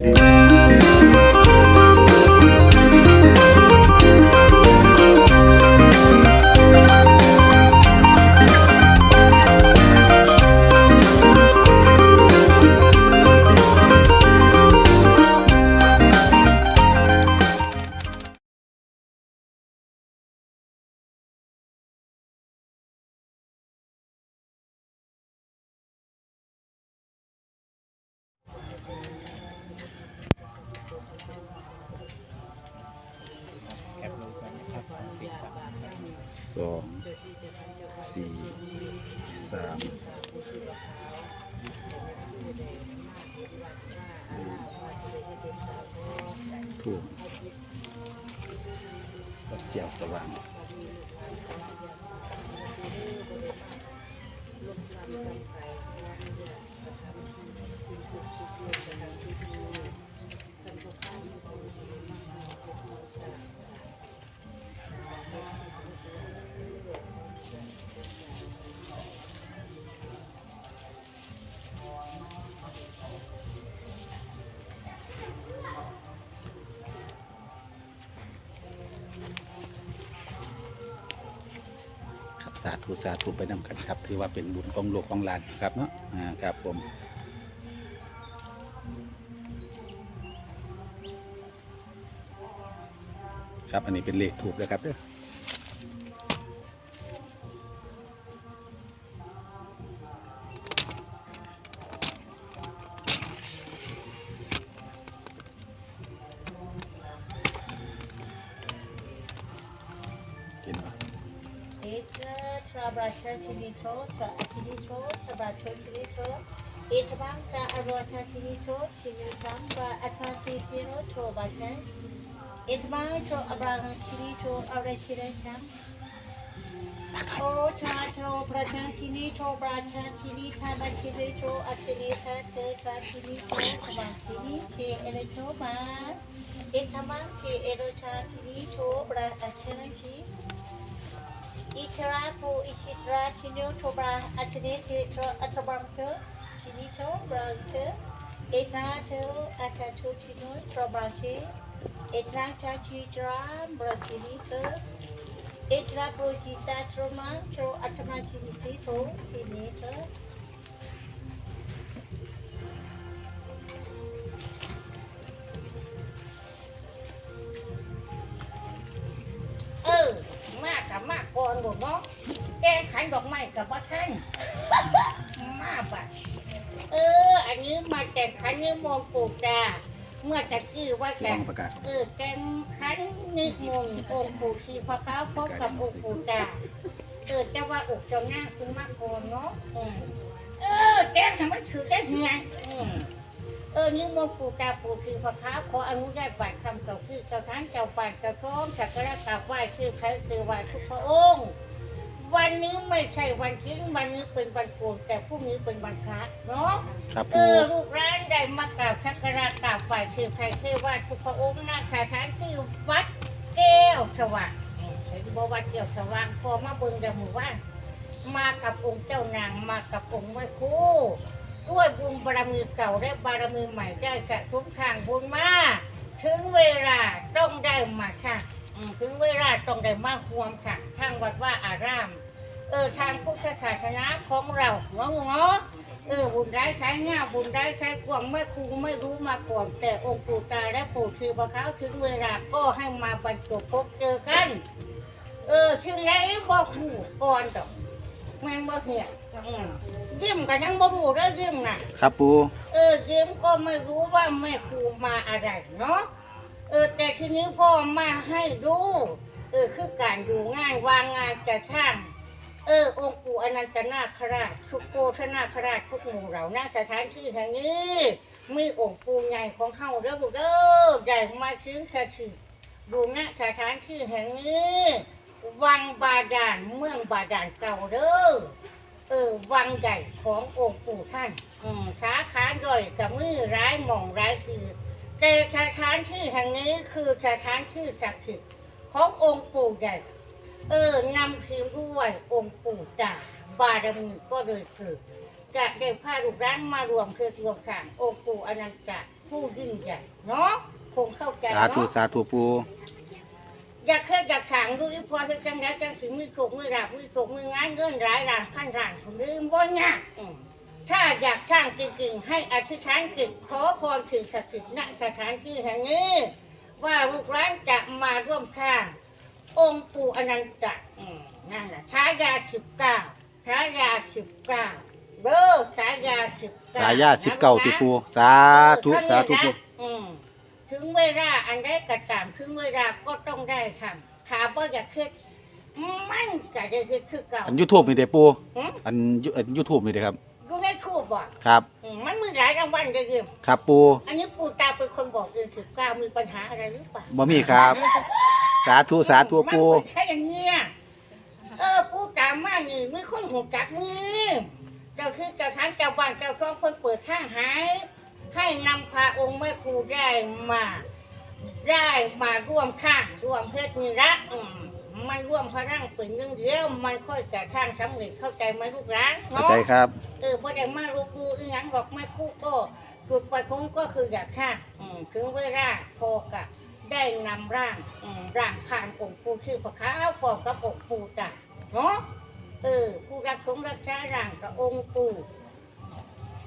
แสองสี่สามถูกดอกเกี่ยวสว่างคาธุสาธุไปนำกันครับ ถือว่าเป็นบุญของโลกของหลานครับเนาะอ่าครับผมครับอันนี้เป็นเลขถูกเลยครับเด้อ ทราบราชาชินิโชทราชินิโชทราบราชาชินิโชเอชบังจาอารวาชาชินิโชชินิจังบาอัตราสีเอชบังโชอบรังชินิโชอาเรชิเรชังโอชาโชประชาชินิโชปราชาชินิทาบาชิริโชอัชินิทาเทชาชินิโชบาชินิเทเอเรโชบาเอชบังเทเอโรชาชินิโชปราชาชิอิชราภูอิชิตราชินิวโทบราอัชนิเทโทอัตบังเทชินิโทบรังเทเอทราเทอัชาชูชินุโทบราชิเอทราชาชิตราบราชินิเทเอทราภูจิตาโทมังโทอัตมาชินิสิโทชินิเท ดอกไม้กับว่าท่านมาบัดเออ อันนี้มาแต่งขันนี้มองปลูกจ้าเมื่อตะกี้ว่าลแต่องประกาศครับเออแกงขันนึกมนต์องค์ปู่ชีพระขาวพบกับองค์ปู่จ้าเออจะว่าอกเจ้าหน้าคุณมากก่อนเนาะอืมเออแกงทำมันถือได้เงียอืมเออนี่มนต์ปู่ตาปู่ชีพระขาวขออนุญาตไหว้คำเจ้าคือเจ้าท่านเจ้าป่านเจ้าท้องสักการะกราบไหว้คือใครคือไหว้ทุกพระองค์ วันนี้ไม่ใช่วันทิ้งวันนี้เป็นวันโกนแต่พรุ่งนี้เป็นวันพระเนาะครับเอปูอลูกร้านได้มากราบสักการะกราบไหว้คือใครคือไหว้ทุกพระองค์นะสถานที่วัดแก้วสว่างเห็นบอกวัดแก้วสว่างพอมาเบิ่งเดหมู่ว่านมากับองค์เจ้านางมากับองค์แม่ครูด้วยบุญบารมีเก่าและบารมีใหม่ได้สะสมทางบุญมา ถึงเวลาต้องได้มาค่ะ อืมถึงเวลาต้องได้มาควมค่ะทางวัดว่าอาราม เออทางพุทธศาสนาของเราเนาะเนาะเออบุญได้ใช้ง่าบุญได้ใช้กวางไม่ครูไม่รู้มาก่อน แต่องค์ปู่ตาและปู่ชื่อพระเขาถึงเวลาก็ให้มาบรรจบพบเจอกัน เออถึงไหนบอกหูก่อนดอกแม่งบอกเนี่ยอืมยิ้มกันยังบ่รู้ได้อยิ้มน่ะ ครับปู เออเยิ้มก็ไม่รู้ว่าแม่ครูมาอะไรเนาะ เออ แต่ทีนี้พ่อมาให้ดูเออคือการดูงานวางงานจะช่าง เออ องค์ปู่อนันตนาคราชทุกโกธนาคราชทุกหมู่เหล่าหน้าสถานที่แห่งนี้มีองค์ปู่ใหญ่ของเฮาเด้อลูกเด้อใหญ่มาซื้อสถิตดูณสถานที่แห่งนี้ วังบาดาลเมืองบาดาลเก่าเด้อเออวังใหญ่ขององค์ปู่ท่าน อืมขาขาย่อยกับมือร้ายหม่องร้ายคือ แต่สถานที่แห่งนี้คือสถานที่ศักดิ์สิทธิ์ขององค์ปู่ใหญ่ เออนำทีมด้วยองค์ปู่จ่าบารมีก็เลยเกิดจะได้พาลูกร้านมารวมคือรวมขังองค์ปู่อนันตะผู้ยิ่งใหญ่เนาะคงเข้าใจสาธุเนาะสาธุปูอยากเคยอยากขังดูอีพอคือจังไดจังสิมือโขกมือราบมือโขกมือง้ายเงินหลายล้านพันล้านผมลืมบ่ยากอืม ถ้าอยากสร้างจริงๆ ให้อธิษฐานจิตขอพรถึงศักดิ์สิทธิ์ณสถานที่แห่งนี้ ว่าลูกหลานจะมาร่วมข้าง องค์ปู่อนันตะอืมนั่นแหละฉายาสิบเก้าฉายาสิบเก้าเด้อฉายาสิบเก้า สายาสิบเก้าติปูสาธุสาธุปูอืมถึงเวลาอันได้กระตามถึงเวลาก็ต้องได้ทำถามว่าอยากคิดมันก็จะคิดคือเก่าอันยูทูบนี่เด้ปูหืมอันยูอันยูทูบนี่เด้ครับดูได้คู่ บอกครับอืมมันมีหลายรางวัลจะยืมครับปูอันนี้ปู่ตาเป็นคนบอกเออสิบเก้ามีปัญหาอะไรหรือเปล่าบ่มีครับ สาธุสาธุปู มันเป็นแค่อย่างเงี้ยเออปู่ตามมาหนึ่งไม่คนหูจักมือเจ้าคือเจ้าทางเจ้าบ้านเจ้าของคนเปิดทางหายให้นำพาองค์แม่ครูได้มา ได้มาร่วมข้างร่วมเพศนี่ละอืม มันร่วมพลังเป็นเรื่องเดียวมันค่อยจะข้างสำเร็จเข้าใจไหมลูกหลานเข้าเนาะใจครับ เออพอได้มารูปดูอีหยังหรอกแม่ครูก็จุดประสงค์ก็คืออยากข้างอืมถึงเวลาพอกะได้นำร่างอืมร่างผ่านองค์ปู่ชื่อพระขาวพอกับองค์ปู่ตาเนาะเออผู้รักสงรักษาร่างกับองค์ปู่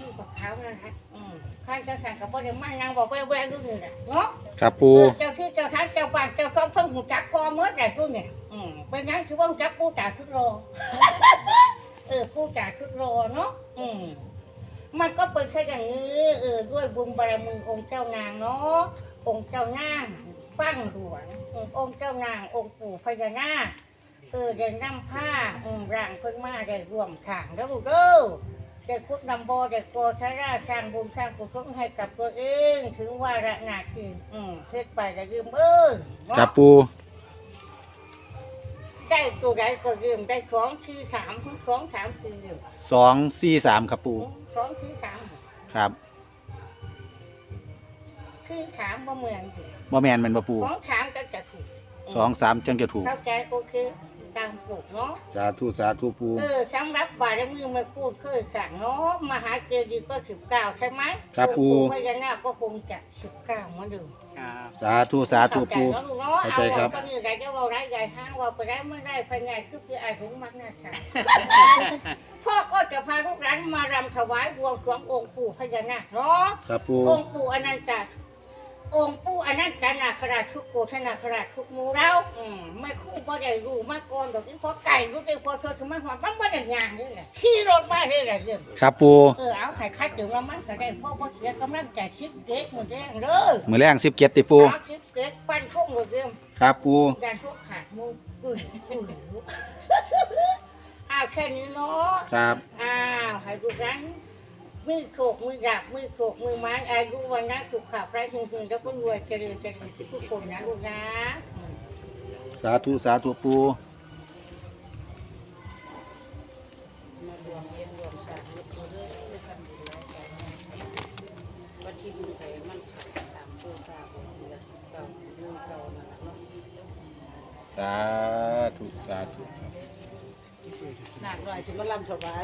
ชื่อพระขาวนั่นแหละอืมข้างเจ้าสั่งกับพ่อเดี๋ยวมานางบอกแว่ๆดูนี่แหละเนาะครับปู เออเจ้าที่เจ้าทางเจ้าบ้านเจ้าต้องเพิ่งหูจักพอเมื่อแต่กูเนี่ยอืมเป็นงั้นคือว่าหูจักปูจ่าชุดรอ เออปูจ่าชุดรอเนาะอืมมันก็เป็นแค่อย่างนี้เออด้วยบุญบารมีองค์เจ้านางเนาะองค์เจ้านางฟังหลวงอืมองค์เจ้านางองค์ปู่พญานาค เออได้นำผ้าอืมร่างเพิ่งมาได้ร่วมขางแล้วลูกเด้อ ได้คุดนำโบได้โกชาราสร้างบุญสร้างกุศลให้กับตัวเอง ถึงว่าระนาทีอืมเฮ็ดไปได้ยืมเอ้ยเนาะครับปู ได้ตัวใดก็ยืมได้สองสี่สามสองสามสี่ยืมสองสี่สามครับปู สองสี่สามครับสี่สามบ่เหมือนอยู่บ่แมนแมันบ่ปูสองสามก็จะถูกสองสามจังจะถูกเข้าใจโอเค ตามปลูกเนาะ สาธุสาธุปูเออสำหรับบารมีมาพูดเคยสั่งเนาะมหาเจดีย์ก็สิบเก้าใช่ไหมครับปูองค์พญานาคก็คงจะสิบเก้าเหมือนเดิมครับสาธุสาธุปู เข้าใจเนาะเข้าใจครับ เอาคนอื่นได้จะว่าไรใหญ่ห้างว่าไปได้เมื่อได้ภายในคือคือไอ้ถุงมักน่าค่ะพ่อก็จะพาลูกหลานมารำถวายบวงสรวงองค์ปู่พญานาคเนาะ ครับปูองค์ปู่อนันตา องค์ปู่อนันตนาคราชทุกโกธนาคราชทุกหมูเราอืมไม่คู่บ่ได้รู้มาก่อนดอกที่พอไก่รู้ได้พอเธอถึงมาหอดมันบ่ได้งานนี่แหละขี่รถมาได้แหละเรื่องครับปูเออเอาไข่คัดถึงแล้วมันก็ได้พ่อบ่เสียกำลังใจคิดเก๊กหมดแรงเลยมือแรงสิบเจ็ดติปูเอาคิดเก๊กฟันทุ่งเลยเรื่องครับปูดันทุกขาดมูกุ่นกุ่นอ้าวแค่นี้เนาะครับอ้าวให้ดูกัน มือโขกมือดาบมือโขกมือไม้อายุวันนะสุขภาพไรเฮงๆแล้วก็รวยเจริญเจริญทุกคนนะลูกนะสาธุสาธุปูสาธุสาธุ หนักหน่อยถึงมาลำถวาย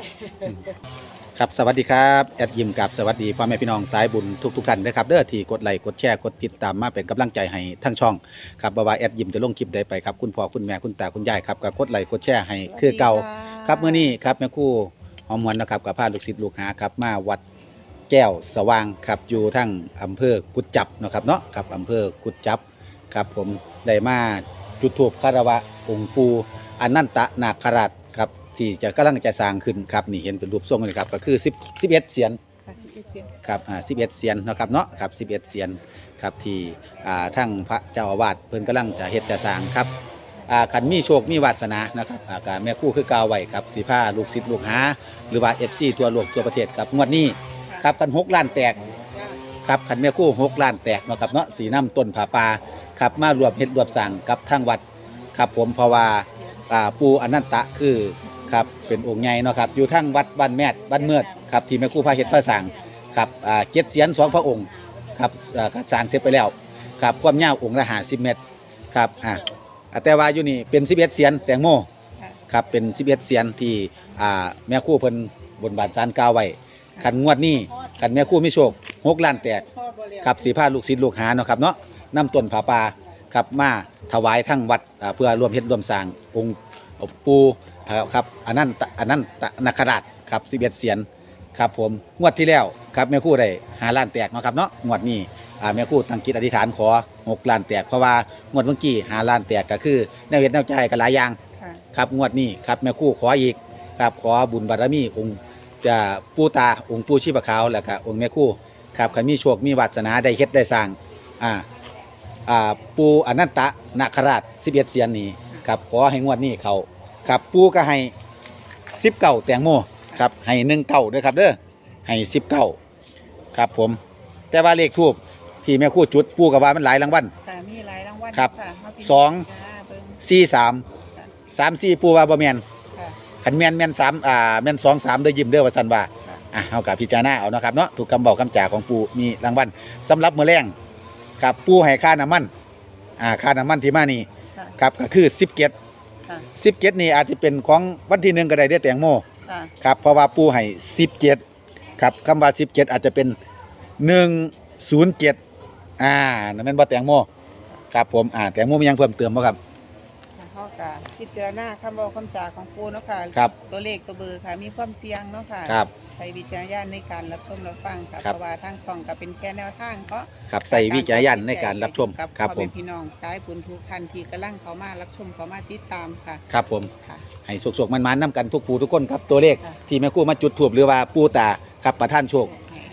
ครับสวัสดีครับแอดยิมกับสวัสดีพ่อแม่พี่น้องสายบุญทุกทุกๆท่านนะครับเด้อที่กดไลค์กดแชร์กดติดตามมาเป็นกำลังใจให้ทั้งช่องครับบ่ว่าแอดยิมจะลงคลิปใดไปครับคุณพ่อคุณแม่คุณตาคุณยายครับก็กดไลค์กดแชร์ให้คือเก่า ครับมื้อนี้ครับแม่ครู่หอมหวนนะครับกับพาลูกศิษย์ลูกหาครับมาวัดแก้วสว่างครับอยู่ทั้งอำเภอกุดจับเนาะครับเนาะครับอำเภอกุดจับครับผมได้มาจุดธูปคารวะองค์ปู่อนันตนาคราชครับ ที่จะกำลังจะสร้างขึ้นครับนี่เห็นเป็นรูปทรงเลยครับก็คือ10 11เสียนครับอ่า11เสียนเนาะครับเนาะครับ11เสียนครับที่อ่าทั้งพระเจ้าอาวาสเพิ่นกำลังจะเฮ็ดจะสร้างครับอ่าคันมีโชคมีวาสนานะครับอ่าก็แม่ครู่คือกล่าวไว้ครับสิพาลูกศิษย์ลูกหาหรือว่า FC ทั่วโลกทั่วประเทศครับงวดนี้ครับคัน6ล้านแตกครับคันแม่ครู่6ล้านแตกเนาะครับเนาะสีน้ำต้นผาปาครับมารวมเฮ็ดรวมสร้างกับทางวัดครับผมเพราะว่าอ่าปู่อนันตะคือ ครับเป็นองค์ใหญ่เนาะครับอยู่ทั้งวัดบ้านแมดบ้านเมือดครับที่แม่ครู่พาเฮ็ดพาสร้างครับอ่าเจ็ดเสียนสองพระองค์ครับอ่าก็สร้างเสร็จไปแล้วครับความยาวองค์ละหาสิบเมตรครับอ่าอ่าแต่ว่าอยู่นี่เป็นสิบเอ็ดเสียนแตงโมครับเป็นสิบเอ็ดเสียนที่อ่าแม่ครู่เพิ่นบนบานสารกล่าวไว้คันงวดนี้คันแม่ครู่มีโชคหกล้านแตกพ่อครับสีผ้าลูกศิษย์ลูกหาเนาะครับเนาะนำต้นผาป่าครับมาถวายทั้งวัดอ่าเพื่อร่วมเฮ็ดร่วมสร้างองค์ปูอ่า ครับอันนั้นตะอันนั้นตะนาคราชครับ11เสียนครับผมงวดที่แล้วครับแม่ครู่ได้5ล้านแตกเนาะครับเนาะงวดนี้อ่าแม่ครู่ตั้งจิตอธิษฐานขอ6ล้านแตกเพราะว่างวดเมื่อกี้5ล้านแตกก็คือแนวเฮ็ดแนวใจายกันหลายอย่างค่ะครับงวดนี้ครับแม่ครู่ขออีกครับขอบุญบารมีองค์จะปู่ตาองค์ปู่ชีพขาวแล้วก็องค์แม่ครู่ครับคันมีโชคมีวาสนาได้เฮ็ดได้สร้างอ่าอ่าปู่อนันตะนาคราช11เสียนนี้ครับขอให้งวดนี้เขา ครับปู่ก็ให้19แตงโมครับให้1เก้าด้วยครับเด้อให้19ครับผม แต่ว่าเลขทูบที่แม่ครู่จุดปู่ก็ว่ามันหลายรางวัลค่ะมีหลายรางวัลครับะเาเป็นสองจ้าเบิ่งสี่สามสามสี่ปู่ว่าบ่แม่นค่ะ ขันแม่นแม่นสามอ่าแม่นสองสามเด้อยิ้มเด้อว่าสันว่าค่ะอะเอากับพิจารณาเอาเนาะครับเนาะถูกคำบอกคำจ่าของปูมีรางวัลสำหรับมื้อแรงกับปูให้ค่าน้ำมันอ่าค่าน้ำมันที่มานี่ค่ะ ครับก็คือสิบเจ็ด ค่ะสิบเจ็ดนี่อาจจะเป็นของวันที่หนึ่งก็ได้เด้อแตงโมค่ะครับเพราะว่าปูให้สิบเจ็ดครับคำว่าสิบเจ็ดอาจจะเป็นหนึ่งศูนย์เจ็ดอ่านั่นแม่นบ่แตงโมครับผมอ่าแตงโมมีหยังเพิ่มเติมบ่ครับ ค่ะเขาก็พิจารณาคำบอกคำจาของปูเนาะค่ะครับตัวเลขตัวเบอร์ค่ะ มีความเสี่ยงเนาะค่ะครับใช้วิจารณญาณในการรับชมรับฟังค่ะครับเพราะว่าทางช่องก็เป็นแค่แนวทางก็ครับใส่วิจารณญาณในการรับชมกับครับพ่อผแม่มพี่น้องสายบุญทุกท่านที่กำลังเขามารับชมเขามาติดตามค่ะ ครับผมค่ะให้สุกๆมันๆน้ำกันทุกผู้ทุกคนครับตัวเลขค่ะที่แม่ครู่มาจุดถูบหรือว่าปูตาครับประท่านโชค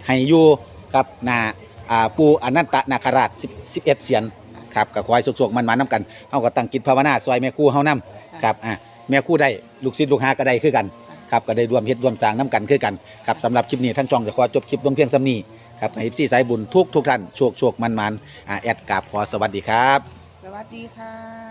ให้อยู่กับนาอ่าปูอนันตนาคราช10 11เสียน ครับก็ขอให้สุกๆมันๆน้ำกันเฮาก็ตั้งจิตภาวนาซอยแม่ครู่เฮานํครับอ่าแม่ครู่ได้ลูกศิษย์ลูกหาก็ได้คือกันครับก็ได้รวมเฮ็ดรวมสร้างน้ำกันคือกันครับสำหรับคลิปนี้ทั้งช่องจะขอจบคลิปลงเพียงส่ำนี้ครับให้พี่สายบุญทุกทุกๆท่านโชคโชคมันๆอ่าแอดกราบขอสวัสดีครับ สวัสดีค่ะ